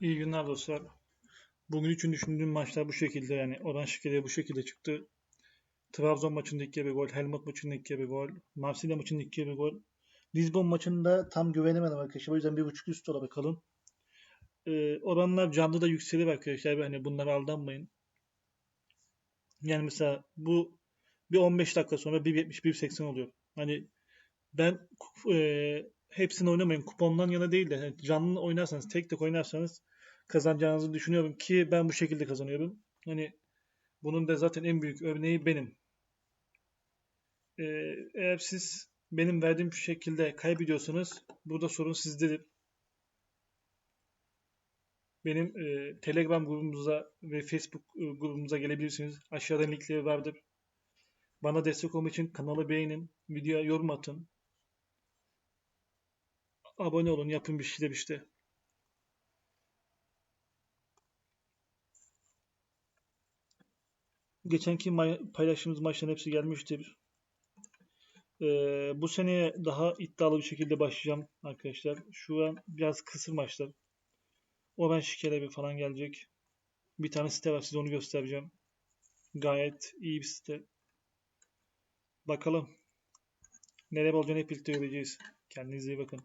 İyi günler dostlar. Bugün için düşündüğüm maçlar bu şekilde yani oran şikayeti bu şekilde çıktı. Trabzon maçında 2 bir gol, Helmut maçında 2 bir gol, Marsilya maçında 2 bir gol. Lisbon maçında tam güvenemedim arkadaşlar. O yüzden bir buçuk üst ola bakalım. Ee, oranlar canlı da yükselir arkadaşlar. Hani bunlara aldanmayın. Yani mesela bu bir 15 dakika sonra 1.70 1.80 oluyor. Hani ben e, hepsini oynamayın. Kupondan yana değil de yani canlı oynarsanız, tek tek oynarsanız kazanacağınızı düşünüyorum ki ben bu şekilde kazanıyorum. Hani bunun da zaten en büyük örneği benim. Ee, eğer siz benim verdiğim şekilde kaybediyorsanız burada sorun sizdedir. Benim e, Telegram grubumuza ve Facebook e, grubumuza gelebilirsiniz. Aşağıda linkleri vardır. Bana destek olmak için kanalı beğenin, videoya yorum atın. Abone olun, yapın bir şeyler işte. Geçenki paylaştığımız maçların hepsi gelmiştir. Ee, bu seneye daha iddialı bir şekilde başlayacağım arkadaşlar. Şu an biraz kısır maçlar. Oran şikeleri falan gelecek. Bir tane site var size onu göstereceğim. Gayet iyi bir site. Bakalım. Neler olacağını hep birlikte göreceğiz. Kendinize iyi bakın.